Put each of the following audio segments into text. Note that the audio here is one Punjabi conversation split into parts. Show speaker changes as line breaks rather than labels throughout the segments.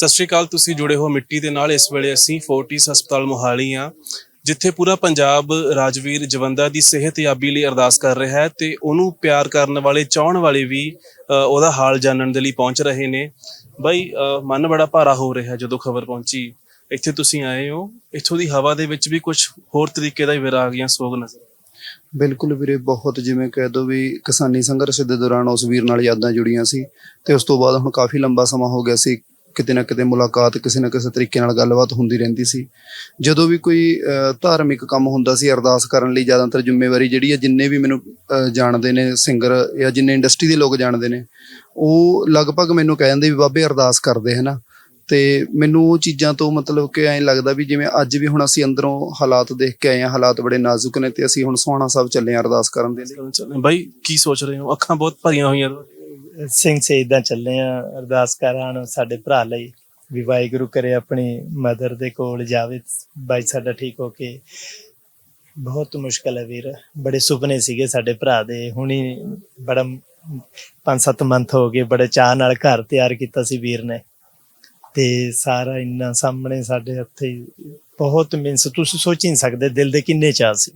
ਸਤਿ ਸ਼੍ਰੀ ਅਕਾਲ, ਤੁਸੀਂ ਜੁੜੇ ਹੋ ਮਿੱਟੀ ਦੇ ਨਾਲ। ਇਸ ਵੇਲੇ ਅਸੀਂ ਫੋਰਟਿਸ ਹਸਪਤਾਲ ਮੋਹਾਲੀ ਆ, ਜਿੱਥੇ ਪੂਰਾ ਪੰਜਾਬ ਰਾਜਵੀਰ ਜਵੰਦਾ ਦੀ ਸਿਹਤਯਾਬੀ ਲਈ ਅਰਦਾਸ ਕਰ ਰਿਹਾ ਹੈ ਤੇ ਉਹਨੂੰ ਪਿਆਰ ਕਰਨ ਵਾਲੇ, ਚਾਹਣ ਵਾਲੇ ਵੀ ਉਹਦਾ ਹਾਲ ਜਾਣਨ ਦੇ ਲਈ ਪਹੁੰਚ ਰਹੇ ਨੇ। ਬਾਈ ਮਨ ਬੜਾ ਭਾਰਾ ਹੋ ਰਿਹਾ ਜਦੋਂ ਖਬਰ ਪਹੁੰਚੀ। ਇੱਥੇ ਤੁਸੀਂ ਆਏ ਹੋ। ਇੱਥੋਂ ਦੀ ਹਵਾ ਦੇ ਵਿੱਚ ਵੀ ਕੁਝ ਹੋਰ ਤਰੀਕੇ ਦਾ ਹੀ ਵਿਰਾਗ ਜਾਂ ਸੋਗ ਨਜ਼ਰ
ਬਿਲਕੁਲ ਵੀਰੇ, ਬਹੁਤ ਜਿਵੇਂ ਕਹਿ ਦੋ ਵੀ ਕਿਸਾਨੀ ਸੰਘਰਸ਼ ਦੇ ਦੌਰਾਨ ਉਸ ਵੀਰ ਨਾਲ ਯਾਦਾਂ ਜੁੜੀਆਂ ਸੀ ਤੇ ਉਸ ਤੋਂ ਬਾਅਦ ਹੁਣ ਕਾਫੀ ਲੰਬਾ ਸਮਾਂ ਹੋ ਗਿਆ ਸੀ। ਕਿਤੇ ਨਾ ਕਿਤੇ ਮੁਲਾਕਾਤ ਕਿਸੇ ਨਾ ਕਿਸੇ ਤਰੀਕੇ ਨਾਲ ਗੱਲਬਾਤ ਹੁੰਦੀ ਰਹਿੰਦੀ ਸੀ। ਜਦੋਂ ਵੀ ਕੋਈ ਧਾਰਮਿਕ ਕੰਮ ਹੁੰਦਾ ਸੀ ਅਰਦਾਸ ਕਰਨ ਲਈ, ਜ਼ਿਆਦਾਤਰ ਜ਼ਿੰਮੇਵਾਰੀ ਜਿਹੜੀ ਹੈ ਜਿੰਨੇ ਵੀ ਮੈਨੂੰ ਜਾਣਦੇ ਨੇ ਸਿੰਗਰ ਜਾਂ ਜਿੰਨੇ ਇੰਡਸਟਰੀ ਦੇ ਲੋਕ ਜਾਣਦੇ ਨੇ, ਉਹ ਲਗਭਗ ਮੈਨੂੰ ਕਹਿ ਜਾਂਦੇ ਵੀ, ਬਾਬੇ, ਅਰਦਾਸ ਕਰਦੇ, ਹਨਾ? ਤੇ ਮੈਨੂੰ ਉਹ ਚੀਜ਼ਾਂ ਤੋਂ ਮਤਲਬ ਕਿ ਐਂ ਲੱਗਦਾ ਵੀ ਜਿਵੇਂ ਅੱਜ ਵੀ ਹੁਣ ਅਸੀਂ ਅੰਦਰੋਂ ਹਾਲਾਤ ਦੇਖ ਕੇ ਆਏ ਹਾਂ, ਹਾਲਾਤ ਬੜੇ ਨਾਜ਼ੁਕ ਨੇ ਤੇ ਅਸੀਂ ਹੁਣ ਸੋਹਣਾ ਸਾਹਿਬ ਚੱਲੇ ਆ ਅਰਦਾਸ ਕਰਨ ਦੇ ਲਈ।
ਬਾਈ ਕੀ ਸੋਚ ਰਹੇ ਹੋ? ਅੱਖਾਂ ਬਹੁਤ ਭਰੀਆਂ ਹੋਈਆਂ
ਸਿੰਘ ਸੇ ਚੱਲੇ ਆ। ਅਰਦਾਸ ਕਰਾਂ ਸਾਡੇ ਭਰਾ ਲਈ ਵੀ ਵਾਹਿਗੁਰੂ ਕਰੇ ਆਪਣੀ ਮਦਰ ਦੇ ਕੋਲ ਜਾਵੇ। ਬਾਈ ਸਾਡਾ ਠੀਕ ਹੋ ਕੇ। ਬਹੁਤ ਮੁਸ਼ਕਲ ਹੈ ਵੀਰ। ਬੜੇ ਸੁਪਨੇ ਸੀਗੇ ਸਾਡੇ ਭਰਾ ਦੇ। ਹੁਣੀ ਬੜਾ 5-7 ਮੰਥ ਹੋ ਗਏ। ਬੜੇ ਚਾਹ ਨਾਲ ਘਰ ਤਿਆਰ ਕੀਤਾ ਸੀ ਵੀਰ ਨੇ। ਤੇ ਸਾਰਾ ਇੰਨਾ ਸਾਹਮਣੇ ਸਾਡੇ ਹੱਥੇ ਬਹੁਤ ਮੀਨਸ ਤੁਸੀਂ ਸੋਚ ਹੀ ਨਹੀਂ ਸਕਦੇ। ਦਿਲ ਦੇ ਕਿੰਨੇ ਚਾਹ ਸੀ।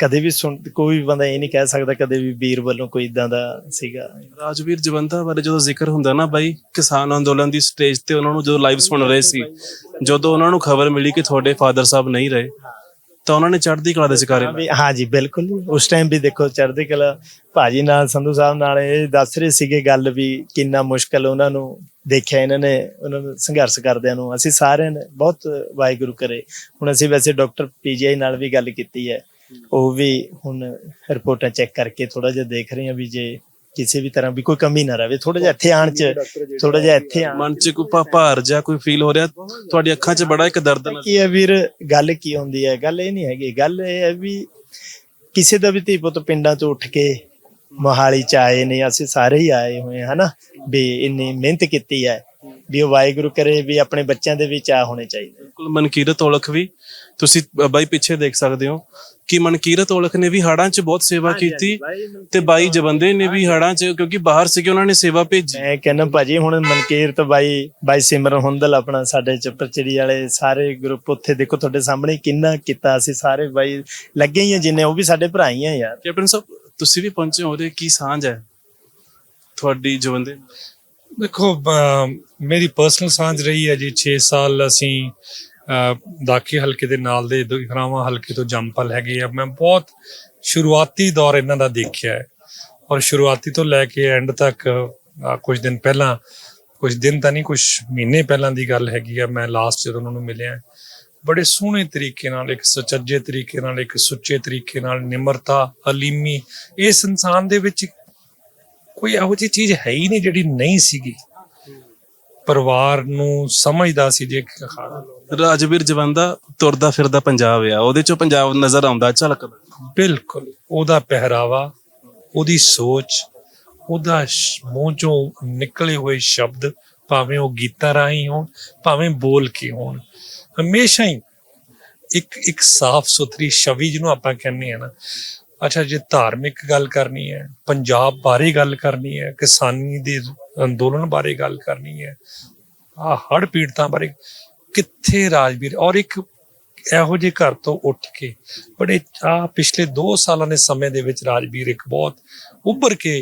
ਕਦੇ ਵੀ ਸੁਣ ਕੋਈ ਵੀ ਬੰਦਾ ਇਹ ਨਹੀਂ ਕਹਿ ਸਕਦਾ ਕਦੇ ਵੀ ਵੀਰ ਵੱਲੋਂ ਕੋਈ ਇਦਾਂ ਦਾ ਸੀਗਾ।
ਰਾਜਵੀਰ ਜਵੰਦਾ ਬਾਰੇ ਜਦੋਂ ਜ਼ਿਕਰ ਹੁੰਦਾ ਨਾ ਬਾਈ ਕਿਸਾਨ ਅੰਦੋਲਨ ਦੀ ਸਟੇਜ ਤੇ ਉਹਨਾਂ ਨੂੰ ਜਦੋਂ ਲਾਈਵ ਸੁਣ ਰਹੇ ਸੀ ਜਦੋਂ ਉਹਨਾਂ ਨੂੰ ਖਬਰ ਮਿਲੀ ਕਿ ਤੁਹਾਡੇ ਫਾਦਰ ਸਾਹਿਬ ਨਹੀਂ ਰਹੇ ਤਾਂ ਉਹਨਾਂ ਨੇ ਚੜ੍ਹਦੀ ਕਲਾ ਦੇ ਸਿਕਾਰੇ
ਹਾਂ ਵੀ ਹਾਂ ਜੀ ਬਿਲਕੁਲ ਉਸ ਟਾਈਮ ਵੀ ਦੇਖੋ ਚੜ੍ਹਦੀ ਕਲਾ। ਭਾਜੀ ਨਾਲ ਸੰਧੂ ਸਾਹਿਬ ਨਾਲ ਇਹ ਦੱਸ ਰਹੇ ਸੀਗੇ ਗੱਲ ਵੀ ਕਿੰਨਾ ਮੁਸ਼ਕਲ ਉਹਨਾਂ ਨੂੰ ਦੇਖਿਆ ਇਹਨਾਂ ਨੇ ਉਹਨਾਂ ਨੂੰ ਸੰਘਰਸ਼ ਕਰਦਿਆਂ ਨੂੰ। ਅਸੀਂ ਸਾਰਿਆਂ ਨੇ ਬਹੁਤ ਵਾਹਿਗੁਰੂ ਕਰੇ। ਹੁਣ ਅਸੀਂ ਵੈਸੇ ਡਾਕਟਰ ਪੀਜੀਆਈ ਨਾਲ ਵੀ ਗੱਲ ਕੀਤੀ ਹੈ। ਉਹ ਵੀ ਹੁਣ ਰਿਪੋਰਟਾਂ ਚੈੱਕ ਕਰਕੇ ਥੋੜਾ ਜਿਹਾ ਦੇਖ ਰਹੇ ਹਾਂ ਵੀ ਜੇ ਕਿਸੇ ਵੀ ਤਰ੍ਹਾਂ ਵੀ ਕੋਈ ਕਮੀ ਨਾ ਰਵੇ ਥੋੜਾ ਜਿਹਾ ਇੱਥੇ ਆਣ ਚ ਥੋੜਾ ਜਿਹਾ ਇੱਥੇ ਆਣ
ਮਨ 'ਚ ਕੋਈ ਭਾਰ ਜਾਂ ਕੋਈ ਫੀਲ ਹੋ ਰਿਹਾ? ਤੁਹਾਡੀ ਅੱਖਾਂ 'ਚ ਬੜਾ ਇੱਕ ਦਰਦ ਨਜ਼ਰ
ਕੀ ਹੈ ਵੀਰ ਗੱਲ ਕੀ ਹੁੰਦੀ ਹੈ? ਗੱਲ ਇਹ ਨਹੀਂ ਹੈਗੀ। ਗੱਲ ਇਹ ਹੈ ਵੀ ਕਿਸੇ ਦਾ ਵੀ ਧੀ ਪੁੱਤ ਪਿੰਡਾਂ ਤੋਂ ਉੱਠ ਕੇ ਮੋਹਾਲੀ ਚ ਆਏ ਨੇ ਅਸੀਂ ਸਾਰੇ ਹੀ ਆਏ ਹੋਏ ਹਨਾ? ਵੀ ਇੰਨੀ ਮਿਹਨਤ ਕੀਤੀ ਹੈ। ਵੀ ਉਹ ਵਾਹਿਗੁਰੂ ਕਰੇ ਵੀ ਆਪਣੇ ਬੱਚਿਆਂ ਦੇ ਵਿੱਚ ਆ ਹੋਣੇ ਚਾਹੀਦੇ।
ਬਿਲਕੁਲ ਮਨਕੀਰਤ ਔਲਖ ਵੀ ਤੁਸੀਂ ਅ, ਬਾਈ ਪਿੱਛੇ ਦੇਖ ਸਕਦੇ ਹੋ ਕਿ ਮਨਕੀਰਤ ਔਲਖ ਨੇ ਵੀ ਹੜਾਂ 'ਚ ਬਹੁਤ ਸੇਵਾ ਕੀਤੀ ਤੇ ਬਾਈ ਜਵੰਦੇ ਨੇ ਵੀ ਹੜਾਂ 'ਚ ਕਿਉਂਕਿ ਬਾਹਰ ਸੀਗੇ ਉਹਨਾਂ ਨੇ ਸੇਵਾ ਭੇਜੀ।
ਮੈਂ ਕਹਿੰਦਾ ਭਾਜੀ ਹੁਣ ਮਨਕੀਰਤ ਬਾਈ ਬਾਈ ਸਿਮਰਨ ਹੁੰਦਲ ਆਪਣਾ ਸਾਡੇ ਚੱਪਰਚਿੜੀ ਵਾਲੇ ਸਾਰੇ ਗਰੁੱਪ ਉੱਥੇ ਦੇਖੋ ਤੁਹਾਡੇ ਸਾਹਮਣੇ ਕਿੰਨਾ ਕੀਤਾ ਅਸੀਂ ਸਾਰੇ ਬਾਈ ਲੱਗੇ ਹੀ ਆ ਜਿੰਨੇ ਉਹ ਵੀ ਸਾਡੇ ਭਰਾ ਹੀ ਆ ਯਾਰ।
ਕੈਪਟਨ ਸਾਹਿਬ ਤੁਸੀਂ ਵੀ ਪਹੁੰਚੇ ਹੋ ਉਹਦੇ ਕੀ ਸਾਂਝ ਹੈ ਤੁਹਾਡੀ ਜਵੰਦੇ ਨਾਲ?
ਦੇਖੋ ਮੇਰੀ ਪਰਸਨਲ ਸਾਂਝ ਰਹੀ ਹੈ ਜੀ 6 ਸਾਲ ਅਸੀਂ ਦਾਖੀ ਹਲਕੇ ਦੇ ਨਾਲ ਦੇ ਦੁਖਰਾਵਾਂ ਹਲਕੇ ਤੋਂ ਜੰਪਲ ਹੈਗੇ ਆ। ਮੈਂ ਬਹੁਤ ਸ਼ੁਰੂਆਤੀ ਦੌਰ ਇਹਨਾਂ ਦਾ ਦੇਖਿਆ ਹੈ। ਔਰ ਸ਼ੁਰੂਆਤੀ ਤੋਂ ਲੈ ਕੇ ਐਂਡ ਤੱਕ ਅ, ਕੁਝ ਦਿਨ ਪਹਿਲਾਂ ਕੁਝ ਦਿਨ ਤਾਂ ਨਹੀਂ ਕੁਝ ਮਹੀਨੇ ਪਹਿਲਾਂ ਦੀ ਗੱਲ ਹੈਗੀ ਆ। ਮੈਂ ਲਾਸਟ ਜਦੋਂ ਉਹਨਾਂ ਨੂੰ ਮਿਲਿਆ ਬੜੇ ਸੋਹਣੇ ਤਰੀਕੇ ਨਾਲ ਇੱਕ ਸੁਚੱਜੇ ਤਰੀਕੇ ਨਾਲ ਇੱਕ ਸੁੱਚੇ ਤਰੀਕੇ ਨਾਲ ਨਿਮਰਤਾ ਹਲੀਮੀ ਇਸ ਇਨਸਾਨ ਦੇ ਵਿੱਚ ਕੋਈ ਇਹੋ ਜਿਹੀ ਚੀਜ਼ ਹੈ ਹੀ ਨਹੀਂ ਜਿਹੜੀ ਨਹੀਂ ਸੀਗੀ। ਪਰਿਵਾਰ ਨੂੰ ਸਮਝਦਾ ਸੀ ਜੇ ਖਾਣਾ
ਰਾਜਵੀਰ ਜਵੰਦਾ ਤੁਰਦਾ ਫਿਰਦਾ ਪੰਜਾਬ ਆ ਉਹਦੇ 'ਚੋਂ ਪੰਜਾਬ ਨਜ਼ਰ ਆਉਂਦਾ ਝਲਕਦਾ
ਬਿਲਕੁਲ ਉਹਦਾ ਪਹਿਰਾਵਾ ਉਹਦੀ ਸੋਚ ਉਹਦਾ ਮੂੰਹ ਚੋਂ ਨਿਕਲੇ ਹੋਏ ਸ਼ਬਦ ਭਾਵੇਂ ਉਹ ਗੀਤਾਂ ਰਾਹੀਂ ਹੋਣ ਭਾਵੇਂ ਬੋਲ ਕੇ ਹੋਣ ਹਮੇਸ਼ਾ ਹੀ ਇੱਕ ਇੱਕ ਸਾਫ਼ ਸੁਥਰੀ ਛਵੀ ਜਿਹਨੂੰ ਆਪਾਂ ਕਹਿੰਦੇ ਆ ਨਾ ਅੱਛਾ, ਜੇ ਧਾਰਮਿਕ ਗੱਲ ਕਰਨੀ ਹੈ, ਪੰਜਾਬ ਬਾਰੇ ਗੱਲ ਕਰਨੀ ਹੈ, ਕਿਸਾਨੀ ਦੇ ਅੰਦੋਲਨ ਬਾਰੇ ਗੱਲ ਕਰਨੀ ਹੈ ਆ ਹੜ ਪੀੜਤਾਂ ਬਾਰੇ ਕਿੱਥੇ ਰਾਜਵੀਰ? ਔਰ ਇੱਕ ਇਹੋ ਜਿਹੇ ਘਰ ਤੋਂ ਉੱਠ ਕੇ ਬੜੇ ਆ ਪਿਛਲੇ 2 ਸਾਲਾਂ ਦੇ ਸਮੇਂ ਦੇ ਵਿੱਚ ਰਾਜਵੀਰ ਇੱਕ ਬਹੁਤ ਉੱਭਰ ਕੇ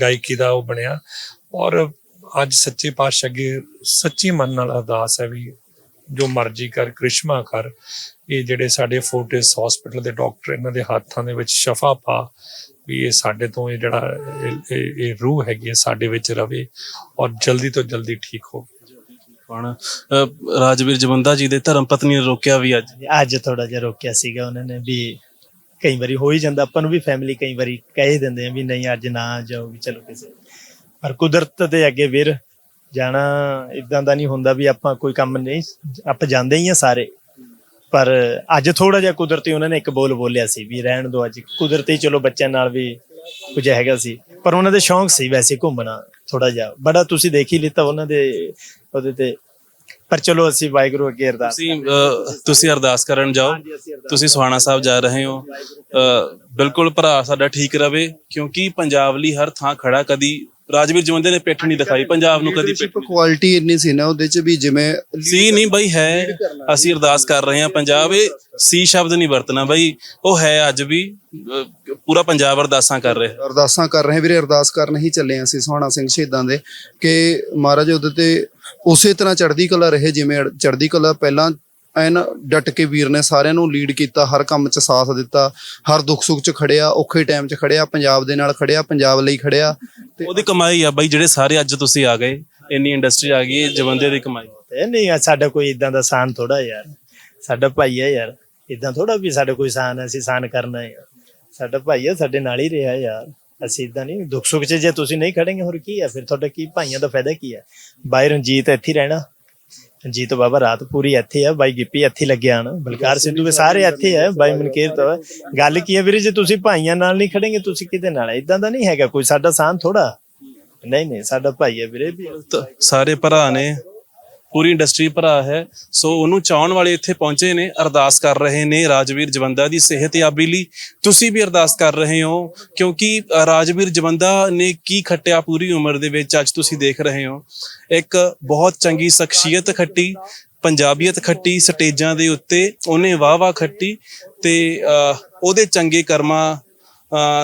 ਗਾਇਕੀ ਦਾ ਉਹ ਬਣਿਆ। ਔਰ ਅੱਜ ਸੱਚੇ ਪਾਤਸ਼ਾਹ ਅੱਗੇ ਸੱਚੀ ਮਨ ਨਾਲ ਅਰਦਾਸ ਹੈ ਵੀ ਜੋ ਮਰਜ਼ੀ ਕਰ ਕ੍ਰਿਸ਼ਮਾ ਕਰ ਇਹ ਜਿਹੜੇ ਸਾਡੇ ਫੋਰਟਿਸ ਹਸਪੀਟਲ ਦੇ ਡਾਕਟਰ ਇਹਨਾਂ ਦੇ ਹੱਥਾਂ ਦੇ ਵਿੱਚ ਸ਼ਫਾ ਪਾ ਵੀ ਇਹ ਸਾਡੇ ਤੋਂ ਇਹ ਜਿਹੜਾ ਇਹ- ਰੂਹ ਹੈਗੀ ਹੈ ਸਾਡੇ ਵਿੱਚ ਰਵੇ ਔਰ ਜਲਦੀ ਤੋਂ ਜਲਦੀ ਠੀਕ ਹੋ
ਹੁਣ ਅ, ਰਾਜਵੀਰ ਜਵੰਦਾ ਜੀ ਦੇ ਧਰਮ ਪਤਨੀ ਨੇ ਰੋਕਿਆ ਵੀ ਅੱਜ।
ਅੱਜ ਥੋੜਾ ਜਿਹਾ ਰੋਕਿਆ ਸੀਗਾ ਉਹਨਾਂ ਨੇ ਵੀ ਕਈ ਵਾਰੀ ਹੋ ਹੀ ਜਾਂਦਾ ਆਪਾਂ ਨੂੰ ਵੀ ਫੈਮਿਲੀ ਕਈ ਵਾਰੀ ਕਹਿ ਦਿੰਦੇ ਆ ਵੀ ਨਹੀਂ ਅੱਜ ਨਾ ਜਾਓ ਵੀ ਚਲੋ ਕਿਸੇ ਪਰ ਕੁਦਰਤ ਦੇ ਅੱਗੇ ਵੀਰ ਜਾਣਾ ਇਦਾਂ ਦਾ ਨਹੀਂ ਹੁੰਦਾ ਵੀ ਆਪਾਂ ਕੋਈ ਕੰਮ ਨਹੀਂ ਆਪਾਂ ਜਾਂਦੇ ਹੀ ਆ ਸਾਰੇ। ਪਰ ਅੱਜ ਥੋੜਾ ਜਿਹਾ ਕੁਦਰਤੀ ਉਹਨਾਂ ਨੇ ਇੱਕ ਬੋਲ ਬੋਲਿਆ ਸੀ ਵੀ ਰਹਿਣ ਦੋ ਅੱਜ। ਕੁਦਰਤੀ ਚਲੋ ਬੱਚਿਆਂ ਨਾਲ ਵੀ ਕੁਝ ਹੈਗਾ ਸੀ। ਪਰ ਉਹਨਾਂ ਦੇ ਸ਼ੌਂਕ ਸੀ ਵੈਸੇ ਘੁੰਮਣਾ ਥੋੜਾ ਜਿਹਾ। ਬੜਾ ਤੁਸੀਂ ਦੇਖ ਹੀ ਲਿੱਤਾ ਉਹਨਾਂ ਦੇ ਉਹਦੇ ਤੇ। ਪਰ ਚਲੋ ਅਸੀਂ ਵਾਹਿਗੁਰੂ ਅੱਗੇ ਅਰਦਾਸ
ਤੁਸੀਂ ਤੁਸੀਂ ਅਰਦਾਸ ਕਰਨ ਜਾਓ। ਤੁਸੀਂ ਸੁਹਾਣਾ ਸਾਹਿਬ ਜਾ ਰਹੇ ਹੋ। ਬਿਲਕੁਲ ਭਰਾ ਸਾਡਾ ਠੀਕ ਰਵੇ ਕਿਉਂਕਿ ਪੰਜਾਬ ਲਈ ਹਰ ਥਾਂ ਖੜਾ ਕਦੀ ਰਾਜਵੀਰ ਜਵੰਦੇ ਨੇ ਪਿੱਠ ਨਹੀਂ ਦਿਖਾਈ ਪੰਜਾਬ ਨੂੰ ਕਦੀ ਪਿੱਠ
ਕੁਆਲਿਟੀ ਇੰਨੀ ਸੀ ਨਾ ਉਹਦੇ ਚ ਵੀ ਜਿਵੇਂ
ਸੀ ਨਹੀਂ ਬਾਈ ਹੈ। ਅਸੀਂ ਅਰਦਾਸ ਕਰ ਰਹੇ ਹਾਂ ਪੰਜਾਬ ਇਹ ਸੀ ਸ਼ਬਦ ਨਹੀਂ ਵਰਤਣਾ ਬਾਈ ਉਹ ਹੈ ਅੱਜ ਵੀ ਪੂਰਾ ਪੰਜਾਬ ਅਰਦਾਸਾਂ ਕਰ ਰਿਹਾ।
ਅਰਦਾਸਾਂ ਕਰ ਰਹੇ ਵੀਰੇ ਅਰਦਾਸ ਕਰਨ ਹੀ ਚੱਲੇ ਹਾਂ ਅਸੀਂ ਸੁਹਾਣਾ ਸਿੰਘ ਸ਼ਹੀਦਾਂ ਦੇ ਕਿ ਮਹਾਰਾਜ ਉਹਦੇ ਤੇ ਉਸੇ ਤਰ੍ਹਾਂ ਚੜ੍ਹਦੀ ਕਲਾ ਰਹੇ ਜਿਵੇਂ ਚੜ੍ਹਦੀ ਕਲਾ ਪਹਿਲਾਂ ਐਨ ਡਟ ਕੇ ਵੀਰ ਨੇ ਸਾਰਿਆਂ ਨੂੰ ਲੀਡ ਕੀਤਾ ਹਰ ਕੰਮ 'ਚ ਸਾਥ ਦਿੱਤਾ ਹਰ ਦੁੱਖ ਸੁੱਖ 'ਚ ਖੜਿਆ ਔਖੇ ਟਾਈਮ 'ਚ ਖੜਿਆ ਪੰਜਾਬ ਦੇ ਨਾਲ ਖੜਿਆ ਪੰਜਾਬ ਲਈ ਖੜਿਆ। ਤੇ
ਉਹਦੀ ਕਮਾਈ ਆ ਬਾਈ ਜਿਹੜੇ ਸਾਰੇ ਅੱਜ ਤੁਸੀਂ ਆ ਗਏ ਇੰਨੀ ਇੰਡਸਟਰੀ ਆ ਗਈ ਇਹ ਜਵੰਦੇ ਦੀ ਕਮਾਈ।
ਤੇ ਨਹੀਂ ਆ ਸਾਡਾ ਕੋਈ ਇਦਾਂ ਦਾ ਸਾਨ ਥੋੜਾ ਯਾਰ। ਸਾਡਾ ਭਾਈ ਹੈ ਯਾਰ ਇਦਾਂ ਥੋੜਾ ਵੀ ਸਾਡਾ ਕੋਈ ਸਾਨ ਅਸੀਂ ਸਾਨ ਕਰਨਾ ਹੈ ਸਾਡਾ ਭਾਈ ਹੈ ਸਾਡੇ ਨਾਲ ਹੀ ਰਿਹਾ ਯਾਰ। ਅਸੀਂ ਇਦਾਂ ਨਹੀਂ ਦੁੱਖ ਸੁੱਖ 'ਚ ਜੇ ਤੁਸੀਂ ਨਹੀਂ ਖੜेंगे ਹੋਰ ਕੀ ਹੈ ਫਿਰ ਤੁਹਾਡਾ ਕੀ ਭਾਈਆਂ ਦਾ ਫਾਇਦਾ ਕੀ ਹੈ ਬਾਈ ਰਣਜੀਤ ਇੱਥੇ ਹੀ ਰਹਿਣਾ। ਰਣਜੀਤ ਬਾਬਾ ਰਾਤ ਪੂਰੀ ਇੱਥੇ ਆ ਬਾਈ ਗਿੱਪੀ ਇੱਥੇ ਲੱਗਿਆ ਹਨ ਬਲਕਾਰ ਸਿੱਧੂ ਵੀ ਸਾਰੇ ਇੱਥੇ ਆ ਬਾਈ ਮਨਕੀਰ ਤਾਂ ਗੱਲ ਕੀ ਹੈ ਵੀਰੇ ਜੇ ਤੁਸੀਂ ਭਾਈਆਂ ਨਾਲ ਨਹੀਂ ਖੜेंगे ਤੁਸੀਂ ਕਿਹਦੇ ਨਾਲ ਇਦਾਂ ਦਾ ਨਹੀਂ ਹੈਗਾ ਕੋਈ ਸਾਡਾ ਸਾਨ ਥੋੜਾ ਨਹੀਂ ਨਹੀਂ ਸਾਡਾ ਭਾਈ ਹੈ ਵੀਰੇ ਵੀ।
ਤਾਂ ਸਾਰੇ ਭਰਾ ਨੇ ਪੂਰੀ ਇੰਡਸਟਰੀ ਭਰਾ ਹੈ। ਸੋ ਉਹਨੂੰ ਚਾਹਣ ਵਾਲੇ ਇੱਥੇ ਪਹੁੰਚੇ ਨੇ, ਅਰਦਾਸ ਕਰ ਰਹੇ ਨੇ ਰਾਜਵੀਰ ਜਵੰਦਾ ਦੀ ਸਿਹਤਯਾਬੀ ਲਈ। ਤੁਸੀਂ ਵੀ ਅਰਦਾਸ ਕਰ ਰਹੇ ਹੋ, ਕਿਉਂਕਿ ਰਾਜਵੀਰ ਜਵੰਦਾ ਨੇ ਕੀ ਖੱਟਿਆ ਪੂਰੀ ਉਮਰ ਦੇ ਵਿੱਚ, ਅੱਜ ਤੁਸੀਂ ਦੇਖ ਰਹੇ ਹੋ। ਇੱਕ ਬਹੁਤ ਚੰਗੀ ਸ਼ਖਸੀਅਤ ਖੱਟੀ, ਪੰਜਾਬੀਅਤ ਖੱਟੀ, ਸਟੇਜਾਂ ਦੇ ਉੱਤੇ ਉਹਨੇ ਵਾਹ-ਵਾਹ ਖੱਟੀ ਤੇ ਉਹਦੇ ਚੰਗੇ ਕਰਮਾਂ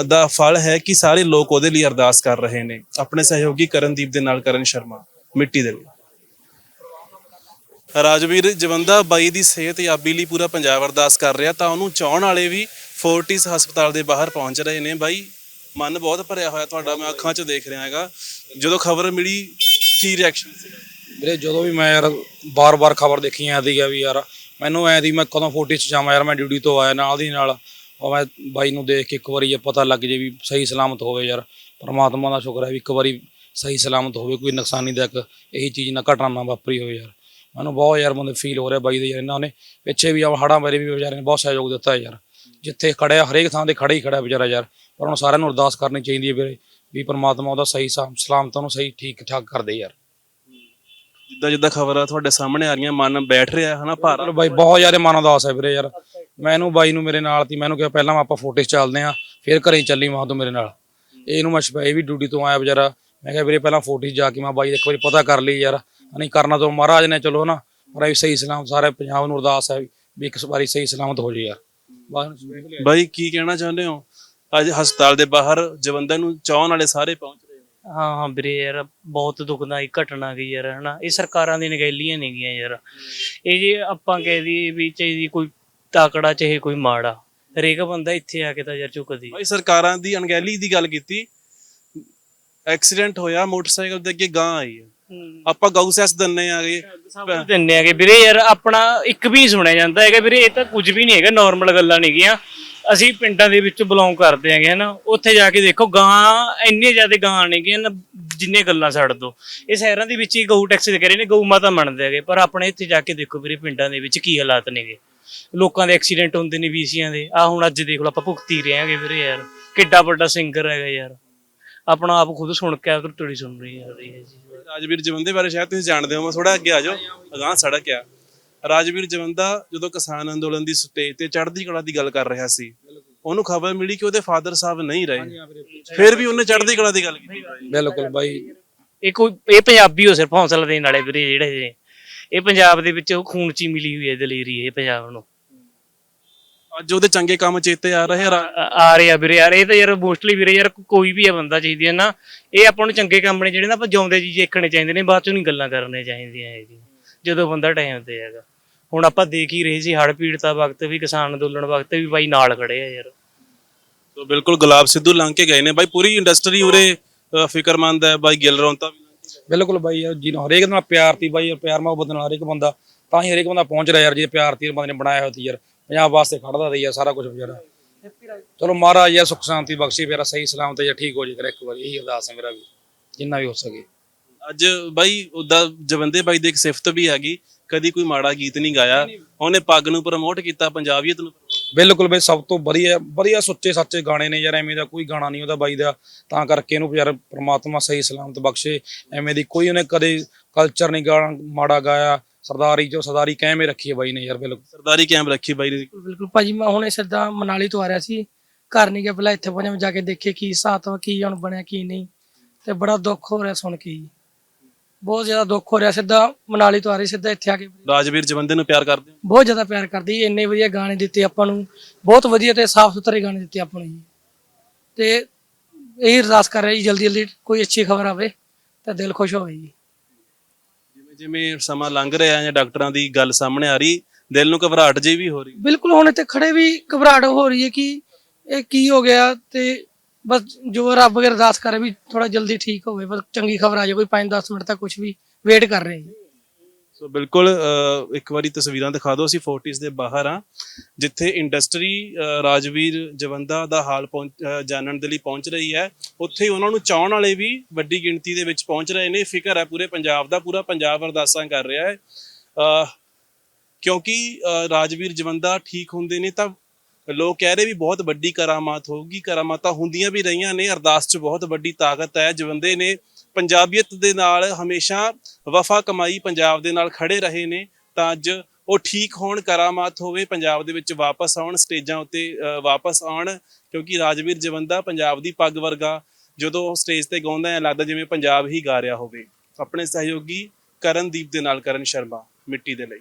ਦਾ ਫਲ ਹੈ ਕਿ ਸਾਰੇ ਲੋਕ ਉਹਦੇ ਲਈ ਅਰਦਾਸ ਕਰ ਰਹੇ ਨੇ। ਆਪਣੇ ਸਹਿਯੋਗੀ ਕਰਨਦੀਪ ਦੇ ਨਾਲ ਕਰਨ ਸ਼ਰਮਾ, ਮਿੱਟੀ ਦੇ ਲਈ। ਰਾਜਵੀਰ, ਜਵੰਦਾ ਬਾਈ ਦੀ ਸਿਹਤਯਾਬੀ ਲਈ ਪੂਰਾ ਪੰਜਾਬ ਅਰਦਾਸ ਕਰ ਰਿਹਾ, ਤਾਂ ਉਹਨੂੰ ਚਾਹਣ ਵਾਲੇ ਵੀ ਫੋਰਟਿਸ ਹਸਪਤਾਲ ਦੇ ਬਾਹਰ ਪਹੁੰਚ ਰਹੇ ਨੇ। ਬਾਈ, ਮਨ ਬਹੁਤ ਭਰਿਆ ਹੋਇਆ ਤੁਹਾਡਾ, ਮੈਂ ਅੱਖਾਂ 'ਚ ਦੇਖ ਰਿਹਾ ਹੈਗਾ। ਜਦੋਂ ਖਬਰ ਮਿਲੀ, ਕੀ ਰਿਐਕਸ਼ਨ ਸੀ?
ਵੀਰੇ, ਜਦੋਂ ਵੀ ਮੈਂ ਯਾਰ ਬਾਰ-ਬਾਰ ਖਬਰ ਦੇਖੀ ਜਾਂਦੀ ਆ ਵੀ ਯਾਰ, ਮੈਨੂੰ ਐ ਦੀ ਮੈਂ ਕਦੋਂ ਫੋਰਟਿਸ ਚ ਜਾਵਾਂ ਯਾਰ, ਮੈਂ ਡਿਊਟੀ ਤੋਂ ਆਇਆ ਨਾਲ ਦੀ ਨਾਲ। ਉਹ ਮੈਂ ਬਾਈ ਨੂੰ ਦੇਖ ਕੇ ਇੱਕ ਵਾਰੀ ਇਹ ਪਤਾ ਲੱਗ ਜੇ ਵੀ ਸਹੀ ਸਲਾਮਤ ਹੋਵੇ ਯਾਰ। ਪਰਮਾਤਮਾ ਦਾ ਸ਼ੁਕਰ ਹੈ ਵੀ ਇੱਕ ਵਾਰੀ ਸਹੀ ਸਲਾਮਤ ਹੋਵੇ, ਕੋਈ ਨੁਕਸਾਨੀ ਦਾ ਇੱਕ ਇਹੀ ਚੀਜ਼ ਨਾ, ਘਟਨਾ ਨਾ ਵਾਪਰੀ ਹੋਵੇ ਯਾਰ। ਮੈਨੂੰ ਬਹੁਤ ਯਾਰ ਬੰਦੇ ਫੀਲ ਹੋ ਰਿਹਾ ਬਾਈ ਦੇ ਯਾਰ ਇਹਨਾਂ ਨੇ। ਪਿੱਛੇ ਵੀ ਆ ਹੜਾਂ ਮੇਰੇ ਵੀ ਵਿਚਾਰੇ ਨੇ ਬਹੁਤ ਸਹਿਯੋਗ ਦਿੱਤਾ ਹੈ ਯਾਰ। ਜਿੱਥੇ ਖੜਿਆ ਹਰੇਕ ਥਾਂ ਤੇ ਖੜਾ ਹੀ ਖੜਾ ਵਿਚਾਰਾ ਯਾਰ। ਪਰ ਹੁਣ ਸਾਰਿਆਂ ਨੂੰ ਅਰਦਾਸ ਕਰਨੀ ਚਾਹੀਦੀ ਹੈ ਵੀਰੇ ਵੀ ਪਰਮਾਤਮਾ ਉਹਦਾ ਸਹੀ ਸਲਾਮਤ ਉਹਨੂੰ ਸਹੀ ਠੀਕ ਠਾਕ ਕਰ ਦੇ ਯਾਰ।
ਜਿੱਦਾਂ ਜਿੱਦਾਂ ਖਬਰਾਂ ਤੁਹਾਡੇ ਸਾਹਮਣੇ ਆ ਰਹੀਆਂ ਮਨ ਬੈਠ ਰਿਹਾ ਹਨਾ ਭਾਰਾ?
ਬਾਈ ਬਹੁਤ ਜ਼ਿਆਦਾ ਮਨ ਉਦਾਸ ਹੈ ਵੀਰੇ ਯਾਰ। ਮੈਨੂੰ ਬਾਈ ਨੂੰ ਮੇਰੇ ਨਾਲ ਤੀ ਮੈਨੂੰ ਕਿਹਾ ਪਹਿਲਾਂ ਆਪਾਂ ਫੋਟੋ ਚੱਲਦੇ ਆਂ ਫਿਰ ਘਰੇ ਚੱਲੀ ਮਾਂ ਤੂੰ ਮੇਰੇ ਨਾਲ। ਇਹਨੂੰ ਮੈਂ ਛਪਾਈ ਵੀ ਡਿਊਟੀ ਤੋਂ ਆਇਆ ਵਿਚਾਰਾ। ਮੈਂ ਕਿਹਾ ਵੀਰੇ ਪਹਿਲਾਂ ਫੋਟੋ ਜਾ ਕੇ ਮੈਂ ਬਾਈ ਇੱਕ ਵਾਰੀ ਪਤਾ ਕਰ ਲਈ ਯਾਰ। ਨਹੀਂ ਕਰਨਾ ਤਾਂ ਮਹਾਰਾਜ ਨੇ ਚਲੋ ਨਾ ਪਰ ਸਹੀ ਸਲਾਮ ਸਾਰੇ ਪੰਜਾਬ ਨੂੰ ਅਰਦਾਸ ਹੈ ਵੀ ਇੱਕ ਵਾਰੀ ਸਹੀ ਸਲਾਮਤ ਹੋ ਜੇ ਯਾਰ।
ਬਾਈ ਕੀ ਕਹਿਣਾ ਚਾਹੁੰਦੇ ਹੋ? ਅੱਜ ਹਸਪਤਾਲ ਦੇ ਬਾਹਰ ਜਵੰਦਾ ਨੂੰ ਚਾਹਣ ਵਾਲੇ ਸਾਰੇ ਪਹੁੰਚ ਰਹੇ ਨੇ।
ਹਾਂ ਹਾਂ ਵੀਰੇ ਯਾਰ ਬਹੁਤ ਦੁਖਦਾਈ ਘਟਨਾ ਗਈ ਯਾਰ ਹਨਾ। ਇਹ ਸਰਕਾਰਾਂ ਦੀ ਨਗੈਲੀਆਂ ਨਹੀਂ ਗਈਆਂ ਯਾਰ। ਇਹ ਜੇ ਆਪਾਂ ਕਹਿ ਦਈਏ ਵੀ ਚਾਹੀਦੀ ਕੋਈ ਤਾਕੜਾ ਚਾਹੇ ਕੋਈ ਮਾੜਾ ਹਰੇਕ ਬੰਦਾ ਇੱਥੇ ਆ ਕੇ ਤਾਂ ਯਾਰ ਝੁਕਦੀ
ਬਾਈ ਸਰਕਾਰਾਂ ਦੀ ਅਣਗਹਿਲੀ ਦੀ ਗੱਲ ਕੀਤੀ। ਐਕਸੀਡੈਂਟ ਹੋਇਆ ਮੋਟਰਸਾਈਕਲ ਦੇ ਅੱਗੇ ਗਾਂ ਆਈ ਹੈ। ਆਪਾਂ ਗਊ ਸੈਸ ਦੰਨੇ ਆ ਗਏ
ਦਿੰਨੇ ਆਗੇ। ਵੀਰੇ ਯਾਰ ਆਪਣਾ ਇੱਕ ਵੀ ਸੁਣਿਆ ਜਾਂਦਾ ਹੈਗਾ। ਵੀਰੇ ਇਹ ਤਾਂ ਕੁਝ ਵੀ ਨਹੀਂ ਹੈਗਾ ਨਾਰਮਲ ਗੱਲਾਂ ਨਹੀਂ ਗੀਆਂ। ਅਸੀਂ ਪਿੰਡਾਂ ਦੇ ਵਿੱਚ ਬਿਲੋਂਗ ਕਰਦੇ ਆਂਗੇ ਹਨਾ। ਉੱਥੇ ਜਾ ਕੇ ਦੇਖੋ ਗਾਂ ਇੰਨੇ ਜ਼ਿਆਦਾ ਗਾਂ ਨੇ ਗੀਆਂ ਨਾ ਜਿੰਨੇ ਗੱਲਾਂ ਛੱਡ ਦੋ। ਇਹ ਸ਼ਹਿਰਾਂ ਦੇ ਵਿੱਚ ਹੀ ਗਊ ਟੈਕਸ ਦੇ ਰਹੇ ਨੇ ਗਊ ਮਾਤਾ ਮੰਨਦੇ ਹੈਗੇ। ਪਰ ਆਪਣੇ ਇੱਥੇ ਜਾ ਕੇ ਦੇਖੋ ਵੀਰੇ ਪਿੰਡਾਂ ਦੇ ਵਿੱਚ ਕੀ ਹਾਲਾਤ ਨੇਗੇ। ਲੋਕਾਂ ਦੇ ਐਕਸੀਡੈਂਟ ਹੁੰਦੇ ਨੇ ਵੀਸੀਆਂ ਦੇ। ਆ ਹੁਣ ਅੱਜ ਦੇਖ ਲਓ ਆਪਾਂ ਭੁਗਤੀ ਰਹੇ ਹਾਂਗੇ ਵੀਰੇ ਯਾਰ। ਕਿੱਡਾ ਵੱਡਾ ਸਿੰਗਰ ਹੈਗਾ ਯਾਰ। ਆਪਣਾ ਆਪ ਖੁਦ ਸੁਣ ਕੇ ਆਪ ਤੁੜੀ ਸੁਣ ਰਹੀ ਹੈ ਰਹੀ ਹੈ ਜੀ।
ਰਾਜਵੀਰ ਜਵੰਦੇ ਬਾਰੇ ਸ਼ਾਇਦ ਤੁਸੀਂ ਜਾਣਦੇ ਹੋ ਥੋੜਾ ਅੱਗੇ ਆ ਜਾਓ। ਅਗਾਂਹ ਸੜਕ ਆ। ਰਾਜਵੀਰ ਜਵੰਦਾ ਜਦੋਂ ਕਿਸਾਨ ਅੰਦੋਲਨ ਦੀ ਸਟੇਜ ਤੇ ਚੜ੍ਹਦੀ ਕਲਾ ਦੀ ਗੱਲ ਕਰ ਰਿਹਾ ਸੀ ਉਹਨੂੰ ਖਬਰ ਮਿਲੀ ਕਿ ਉਹਦੇ ਫਾਦਰ ਸਾਹਿਬ ਨਹੀਂ ਰਹੇ। ਫਿਰ ਵੀ ਉਹਨੇ ਚੜ੍ਹਦੀ ਕਲਾ ਦੀ ਗੱਲ ਕੀਤੀ।
ਬਿਲਕੁਲ ਬਾਈ।
ਇਹ ਕੋਈ ਇਹ ਪੰਜਾਬੀ ਹੋ ਸਿਰਫ ਹੌਸਲਾ ਦੇਣ ਵਾਲੇ ਵੀਰੇ ਜਿਹੜੇ ਨੇ। ਇਹ ਪੰਜਾਬ ਦੇ ਵਿੱਚ ਖੂਨ ਚ ਮਿਲੀ ਹੋਈ ਹੈ ਦਲੇਰੀ ਇਹ ਪੰਜਾਬ ਨੂੰ।
ਅੱਜ ਉਹਦੇ ਚੰਗੇ ਕੰਮ ਚੇਤੇ ਆ ਰਹੇ ਆ
ਆ ਆ ਰਿਹਾ ਵੀਰੇ ਯਾਰ ਇਹ ਤਾਂ ਯਾਰ ਮੋਸਟਲੀ ਵੀਰੇ ਯਾਰ ਕੋਈ ਵੀ ਹੈ ਬੰਦਾ ਚਾਹੀਦੀ ਹੈ ਨਾ ਇਹ ਆਪਾਂ ਨੂੰ ਚੰਗੇ ਕੰਮ ਨੇ ਜਿਹੜੇ ਨਾ ਆਪਾਂ ਜਿਉਂਦੇ ਜੀ ਦੇਖਣੇ ਚਾਹੀਦੇ ਨੇ ਬਾਅਦ ਚੋਂ ਨਹੀਂ ਗੱਲਾਂ ਕਰਨੀਆਂ ਚਾਹੀਦੀਆਂ ਹੈ ਜੀ। ਜਦੋਂ ਬੰਦਾ ਟਾਈਮ ਤੇ ਹੈਗਾ। ਹੁਣ ਆਪਾਂ ਦੇਖ ਹੀ ਰਹੇ ਸੀ ਹੜ੍ਹ ਪੀੜਤਾ ਵਕਤ ਵੀ ਕਿਸਾਨ ਅੰਦੋਲਨ ਵਕਤ ਵੀ ਬਾਈ ਨਾਲ ਖੜੇ ਆ ਯਾਰ।
ਤੋ ਬਿਲਕੁਲ ਗੁਲਾਬ ਸਿੱਧੂ ਲੰਘ ਕੇ ਗਏ ਨੇ। ਬਾਈ ਪੂਰੀ ਇੰਡਸਟਰੀ ਉਰੇ ਅ, ਫਿਕਰਮੰਦ ਹੈ ਬਾਈ ਗਿੱਲ ਰੌਂਤਾ ਵੀ ਲੰਘ ਕੇ ਗਏ।
ਬਿਲਕੁਲ ਬਾਈ ਯਾਰ ਜਿਹਨੂੰ ਹਰੇਕ ਨਾਲ ਪਿਆਰ ਤੀ ਬਾਈ ਯਾਰ ਪਿਆਰ ਮੁਹੱਬਤ ਨਾਲ ਹਰੇਕ ਬੰਦਾ ਤਾਂ ਹੀ ਹਰੇਕ ਬੰਦਾ ਪਹੁੰਚ ਰਿਹਾ ਯਾਰ ਜੇ ਪਿਆਰ ਤੀ ਬੰਦੇ ਨੇ ਬਣਾਇਆ ਹੋਇਆ ਤੀ ਯਾਰ। ਪੰਜਾਬ ਵਾਸਤੇ ਖੜਦਾ ਤੀ ਯਾਰ ਸਾਰਾ ਕੁਝ ਵਿਚਾਰਾ। ਚਲੋ ਮਹਾਰਾਜ ਯਾਰ ਸੁਖ ਸ਼ਾਂਤੀ ਬਖਸ਼ੀ ਮੇਰਾ ਸਹੀ ਸਲਾਮਤ ਯਾਰ ਠੀਕ ਹੋ ਜੇ ਕਰ ਇੱਕ ਵਾਰੀ ਇਹੀ ਅਰਦਾਸ ਹੈ ਮੇਰਾ ਵੀ ਜਿੰਨਾ ਵੀ ਹੋ ਸਕੇ।
ਅੱਜ ਬਾਈ ਉਹਦਾ ਜਵੰਦੇ ਬਾਈ ਦੀ ਇੱਕ ਸਿਫਤ ਵੀ ਹੈਗੀ ਕਦੀ ਕੋਈ ਮਾੜਾ ਗੀਤ ਨਹੀਂ ਗਾਇਆ ਉਹਨੇ ਪੱਗ ਨੂੰ ਪ੍ਰਮੋਟ ਕੀਤਾ ਪੰਜਾਬੀਅਤ ਨੂੰ
ਬਿਲਕੁਲ ਬਈ ਸਭ ਤੋਂ ਵਧੀਆ ਵਧੀਆ ਸੁੱਚੇ ਸੱਚੇ ਗਾਣੇ ਨੇ ਯਾਰ ਐਵੇਂ ਦਾ ਕੋਈ ਗਾਣਾ ਨਹੀਂ ਉਹਦਾ ਬਾਈ ਦਾ ਤਾਂ ਕਰਕੇ ਇਹਨੂੰ ਯਾਰ ਪ੍ਰਮਾਤਮਾ ਸਹੀ ਸਲਾਮਤ ਬਖਸ਼ੇ ਐਵੇਂ ਦੀ ਕੋਈ ਉਹਨੇ ਕਦੇ ਕਲਚਰ ਨਹੀਂ ਗਾਣਾ ਮਾੜਾ ਗਾਇਆ ਸਰਦਾਰੀ ਜੋ ਸਰਦਾਰੀ ਕਾਇਮੇ ਰੱਖੀ ਹੈ ਬਾਈ ਨੇ ਯਾਰ ਬਿਲਕੁਲ।
ਸਰਦਾਰੀ ਕੈਂਪ ਰੱਖੀ ਬਾਈ ਨੇ।
ਬਿਲਕੁਲ ਭਾਜੀ ਮੈਂ ਹੁਣੇ ਸਿੱਧਾ ਮਨਾਲੀ ਤੋਂ ਆ ਰਿਹਾ ਸੀ। ਘਰ ਨਹੀਂ ਗਿਆ ਪਹਿਲਾਂ ਇੱਥੇ ਪਹੁੰਚਿਆ ਮੈਂ ਜਾ ਕੇ ਦੇਖੇ ਕੀ ਹਿਸਾਬ ਵਾ ਕੀ ਹੁਣ ਬਣਿਆ ਕੀ ਨਹੀਂ। ਤੇ ਬੜਾ ਦੁੱਖ ਹੋ ਰਿਹਾ ਸੁਣ ਕੇ ਜੀ। ਬਹੁਤ ਜ਼ਿਆਦਾ ਦੁੱਖ ਹੋ ਰਿਹਾ ਸਿੱਧਾ ਮਨਾਲੀ ਤੋਂ ਆ ਰਹੀ ਸਿੱਧਾ ਇੱਥੇ ਆ ਕੇ।
ਰਾਜਵੀਰ ਜਵੰਦੇ ਨੂੰ ਪਿਆਰ ਕਰਦੇ ਹੋ?
ਬਹੁਤ ਜ਼ਿਆਦਾ ਪਿਆਰ ਕਰਦੀ ਇੰਨੇ ਵਧੀਆ ਗਾਣੇ ਦਿੱਤੇ ਆਪਾਂ ਨੂੰ। ਬਹੁਤ ਵਧੀਆ ਤੇ ਸਾਫ਼ ਸੁਥਰੇ ਗਾਣੇ ਦਿੱਤੇ ਆਪਾਂ ਨੂੰ ਜੀ। ਤੇ ਇਹ ਅਰਦਾਸ ਕਰ ਰਿਹਾ ਜੀ ਜਲਦੀ ਜਲਦੀ ਕੋਈ ਅੱਛੀ ਖਬਰ ਆਵੇ ਤਾਂ ਦਿਲ ਖੁਸ਼ ਹੋਵੇ ਜੀ।
ਜਿਵੇਂ ਸਮਾਂ ਲੰਘ ਰਿਹਾ ਜਾਂ ਡਾਕਟਰਾਂ ਦੀ ਗੱਲ ਸਾਹਮਣੇ ਆ ਰਹੀ, ਦਿਲ ਨੂੰ ਘਬਰਾਹਟ ਜੀ ਵੀ ਹੋ ਰਹੀ।
ਬਿਲਕੁਲ, ਹੁਣ ਇੱਥੇ ਖੜੇ ਵੀ ਘਬਰਾਹਟ ਹੋ ਰਹੀ ਹੈ ਕਿ ਇਹ ਕੀ ਹੋ ਗਿਆ ਤੇ ਬਸ ਜੋ ਰੱਬ ਅਰਦਾਸ ਕਰੇ ਵੀ ਥੋੜਾ ਜਲਦੀ ਠੀਕ ਹੋਵੇ, ਬਸ ਚੰਗੀ ਖਬਰ ਆ ਜਾਵੇ, ਕੋਈ 5-10 ਮਿੰਟ ਤੱਕ ਕੁਝ ਵੀ ਵੇਟ ਕਰ ਰਹੇ ਹਾਂ ਜੀ
ਸੋ ਬਿਲਕੁਲ ਇੱਕ ਵਾਰੀ ਤਸਵੀਰਾਂ ਦਿਖਾ ਦਿਓ, ਅਸੀਂ ਫੋਰਟਿਸ ਦੇ ਬਾਹਰ ਆ ਜਿੱਥੇ ਇੰਡਸਟਰੀ ਰਾਜਵੀਰ ਜਵੰਦਾ ਦਾ ਹਾਲ ਪਹੁੰਚ- ਜਾਣਨ ਦੇ ਲਈ ਪਹੁੰਚ ਰਹੀ ਹੈ। ਉੱਥੇ ਉਹਨਾਂ ਨੂੰ ਚਾਹਣ ਵਾਲੇ ਵੀ ਵੱਡੀ ਗਿਣਤੀ ਦੇ ਵਿੱਚ ਪਹੁੰਚ ਰਹੇ ਨੇ। ਫਿਕਰ ਹੈ ਪੂਰੇ ਪੰਜਾਬ ਦਾ, ਪੂਰਾ ਪੰਜਾਬ ਅਰਦਾਸਾਂ ਕਰ ਰਿਹਾ ਹੈ। ਕਿਉਂਕਿ ਰਾਜਵੀਰ ਜਵੰਦਾ ਠੀਕ ਹੁੰਦੇ ਨੇ ਤਾਂ ਲੋਕ ਕਹਿ ਰਹੇ ਵੀ ਬਹੁਤ ਵੱਡੀ ਕਰਾਮਾਤ ਹੋਊਗੀ। ਕਰਾਮਾਤਾਂ ਹੁੰਦੀਆਂ ਵੀ ਰਹੀਆਂ ਨੇ, ਅਰਦਾਸ 'ਚ ਬਹੁਤ ਵੱਡੀ ਤਾਕਤ ਹੈ, ਜਵੰਦੇ ਨੇ ਪੰਜਾਬੀਅਤ ਦੇ ਨਾਲ ਹਮੇਸ਼ਾ ਵਫਾ ਕਮਾਈ ਪੰਜਾਬ ਦੇ ਨਾਲ ਖੜੇ ਰਹੇ ਨੇ, ਤਾਂ ਅੱਜ ਉਹ ਠੀਕ ਹੋਣ ਕਰਾਮਾਤ ਹੋਵੇ, ਪੰਜਾਬ ਦੇ ਵਿੱਚ ਵਾਪਸ ਆਉਣ, ਸਟੇਜਾਂ ਉੱਤੇ ਵਾਪਸ ਆਉਣ, ਕਿਉਂਕਿ ਰਾਜਵੀਰ ਜਵੰਦਾ ਪੰਜਾਬ ਦੀ ਪੱਗ ਵਰਗਾ, ਜਦੋਂ ਉਹ ਸਟੇਜ ਤੇ ਗਾਉਂਦਾ ਹੈ, ਲੱਗਦਾ ਜਿਵੇਂ ਪੰਜਾਬ ਹੀ ਗਾ ਰਿਹਾ ਹੋਵੇ। ਆਪਣੇ ਸਹਿਯੋਗੀ ਕਰਨਦੀਪ ਦੇ ਨਾਲ ਕਰਨ ਸ਼ਰਮਾ, ਮਿੱਟੀ ਦੇ ਲਈ।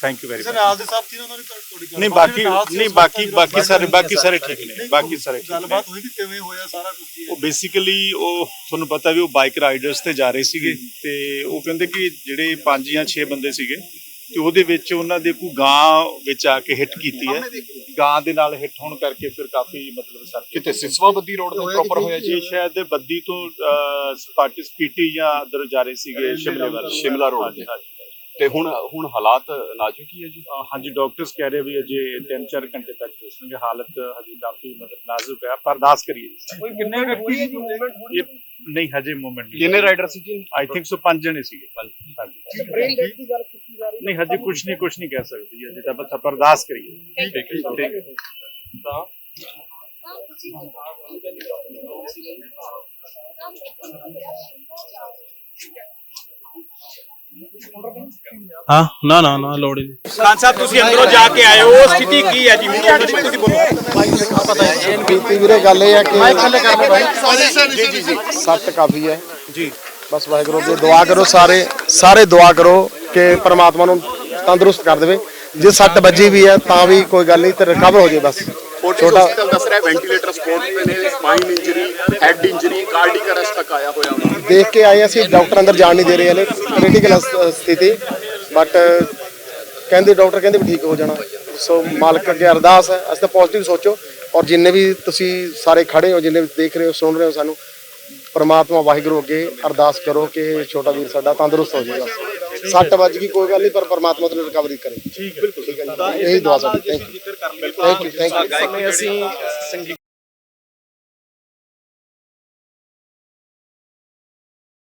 thank you very much
ਨਾਲ ਦੇ ਸਾਥੀ ਉਹਨਾਂ ਨੇ ਤੁਹਾਡੀ
ਨਹੀਂ ਬਾਕੀ ਨਹੀਂ ਬਾਕੀ ਬਾਕੀ ਸਾਰੇ ਬਾਕੀ ਸਾਰੇ ਠੀਕ ਨੇ। ਬਾਕੀ ਸਾਰੇ
ਗੱਲਬਾਤ ਹੋਈ ਕਿ ਕਿਵੇਂ ਹੋਇਆ ਸਾਰਾ ਕੁਝ
ਉਹ ਬੇਸਿਕਲੀ ਉਹ ਤੁਹਾਨੂੰ ਪਤਾ ਵੀ ਉਹ ਬਾਈਕ ਰਾਈਡਰਸ ਤੇ ਜਾ ਰਹੇ ਸੀਗੇ ਤੇ ਉਹ ਕਹਿੰਦੇ ਕਿ ਜਿਹੜੇ ਪੰਜ ਜਾਂ 6 ਬੰਦੇ ਸੀਗੇ ਤੇ ਉਹਦੇ ਵਿੱਚ ਉਹਨਾਂ ਦੇ ਕੋਈ ਗਾਂ ਵਿੱਚ ਆ ਕੇ ਹਿੱਟ ਕੀਤੀ ਹੈ। ਗਾਂ ਦੇ ਨਾਲ ਹਿੱਟ ਹੋਣ ਕਰਕੇ ਫਿਰ ਕਾਫੀ ਮਤਲਬ ਸਰ
ਕਿਤੇ ਸਿਸਵਾ ਬੱਦੀ ਰੋਡ ਤੇ ਪ੍ਰੋਪਰ ਹੋਇਆ
ਜੀ? ਸ਼ਾਇਦ ਬੱਦੀ ਤੋਂ ਸਪਾਟੀ ਸਪੀਟੀ ਜਾਂ ਅਦਰ ਜਾ ਰਹੇ ਸੀਗੇ ਸ਼ਿਮਲੇ ਵੱਲ।
ਸ਼ਿਮਲਾ
ਹਾਂਜੀ, ਹਾਂਜੀ।
ਤੇ ਹੁਣ ਹੁਣ ਹਾਲਾਤ ਨਾਜ਼ੁਕ ਹੀ ਹੈ ਜੀ?
ਹਾਂਜੀ ਡਾਕਟਰਸ ਕਹਿ ਰਹੇ ਵੀ ਅਜੇ 3-4 ਘੰਟੇ ਤੱਕ ਦੱਸਣਗੇ ਹਾਲਤ ਹਜੇ ਕਾਫੀ ਮਤਲਬ ਨਾਜ਼ੁਕ ਹੈ ਪਰ ਅਰਦਾਸ ਕਰੀਏ
ਕੋਈ ਕਿੰਨੇ ਵਿਅਕਤੀ
ਇਹ ਨਹੀਂ ਹਜੇ ਮੂਵਮੈਂਟ
ਕਿੰਨੇ ਰਾਈਡਰ ਸੀ ਜੀ?
ਆਈ ਥਿੰਕ ਸੋ ਪੰਜ ਜਣੇ ਸੀਗੇ। ਹਾਂਜੀ।
ਬ੍ਰੇਨ ਡੈਡ ਦੀ ਗੱਲ ਕੀਤੀ ਜਾ ਰਹੀ
ਨਹੀਂ ਹਜੇ ਕੁਝ ਨਹੀਂ ਕੁਝ ਨਹੀਂ ਕਹਿ ਸਕਦੀ ਅਜੇ ਤਾਂ ਬਸ ਅਰਦਾਸ ਕਰੀਏ। ਠੀਕ ਹੈ। ਠੀਕ ਹੈ। ਤਾਂ
ਹਾਂ ਨਾ ਨਾ ਨਾ ਲੋੜ ਨਹੀਂ।
ਖਾਨ ਸਾਹਿਬ ਤੁਸੀਂ ਅੰਦਰੋਂ ਜਾ ਕੇ ਆਏ ਹੋ। ਸਥਿਤੀ ਕੀ ਹੈ ਜੀ? ਹੁਣ ਤੁਸੀਂ ਬੋਲੋ।
ਬੀਤੀ ਵੀਰੇ ਗੱਲ ਇਹ ਹੈ ਕਿ ਜੀ ਜੀ ਜੀ ਸੱਟ ਕਾਫੀ ਹੈ। ਜੀ। ਬਸ ਵਾਹਿਗੁਰੂ ਅੱਗੇ ਦੁਆ ਕਰੋ ਸਾਰੇ ਸਾਰੇ ਦੁਆ ਕਰੋ ਕਿ ਪ੍ਰਮਾਤਮਾ ਨੂੰ ਤੰਦਰੁਸਤ ਕਰ ਦੇਵੇ। ਜੇ ਸੱਟ ਵੱਜੀ ਵੀ ਹੈ ਤਾਂ ਵੀ ਕੋਈ ਗੱਲ ਨਹੀਂ ਤੇ ਰਿਕਵਰ ਹੋ ਜਾਏ ਬਸ। ਛੋਟਾ
ਦੱਸ ਰਿਹਾ ਵੈਂਟੀਲੇਟਰ ਸਪੋਰਟ ਤੇ ਨੇ spine injury head injury cardiac arrest ਤੱਕ ਆਇਆ ਹੋਇਆ ਉਹਨਾਂ
ਦੇਖ ਕੇ ਆਏ ਅਸੀਂ ਡਾਕਟਰ ਅੰਦਰ ਜਾਣ ਨਹੀਂ ਦੇ ਰਹੇ ਹਲੇ। ਕ੍ਰਿਟੀਕਲ ਸਥਿਤੀ। ਬਟ ਕਹਿੰਦੇ ਡਾਕਟਰ ਕਹਿੰਦੇ ਵੀ ਠੀਕ ਹੋ ਜਾਣਾ। ਸੋ ਮਾਲਕ ਅੱਗੇ ਅਰਦਾਸ ਹੈ। ਅਸੀਂ ਤਾਂ ਪੋਜ਼ਿਟਿਵ ਸੋਚੋ। ਔਰ ਜਿੰਨੇ ਵੀ ਤੁਸੀਂ ਸਾਰੇ ਖੜੇ ਹੋ ਜਿੰਨੇ ਵੀ ਦੇਖ ਰਹੇ ਹੋ ਸੁਣ ਰਹੇ ਹੋ ਸਾਨੂੰ ਪ੍ਰਮਾਤਮਾ ਵਾਹਿਗੁਰੂ ਅੱਗੇ ਅਰਦਾਸ ਕਰੋ ਕਿ ਇਹ ਛੋਟਾ ਵੀਰ ਸਾਡਾ ਤੰਦਰੁਸਤ ਹੋ ਜਾਏਗਾ। ਸੱਟ ਵੱਜ ਗਈ ਕੋਈ ਗੱਲ ਨਹੀਂ ਪਰ ਪ੍ਰਮਾਤਮਾ ਤੋਂ ਰਿਕਵਰੀ ਕਰੇ। ਠੀਕ ਹੈ। ਬਿਲਕੁਲ ਇਹੀ ਦੁਆ ਸਾਡੀ thank you thank you thank you
ਅਸੀਂ